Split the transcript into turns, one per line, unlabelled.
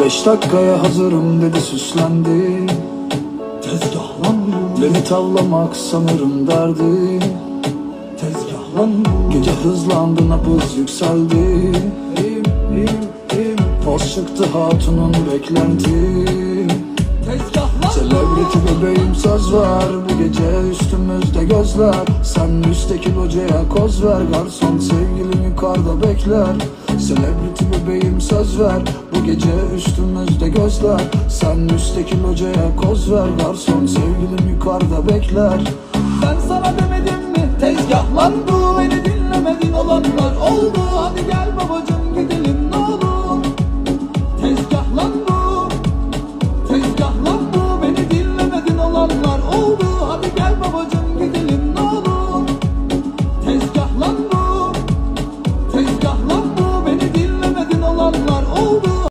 Beş dakikaya hazırım dedi süslendi.
Tezgahlandı
Beni tavlamak sanırım derdi.
Tezgahlandı
Gece hızlandı nabız yükseldi. Poz çıktı hatunun beklenti.
Celebrity
bebeğim söz ver Bu gece üstümüzde gözler. Sen üstteki locaya koz ver Garson sevgilim yukarıda bekler. Celebrity bebeğim söz ver gece üstümüzde gözler. Sen müstekil hocaya koz ver Garson sevgilim yukarıda bekler.
Ben sana demedim mi tezgahlandı Beni dinlemedin olanlar oldu Hadi gel babacım gidelim ne olur. Tezgahlandı Tezgahlandı Beni dinlemedin olanlar oldu Hadi gel babacım gidelim ne olur. Tezgahlandı Tezgahlandı Beni dinlemedin olanlar oldu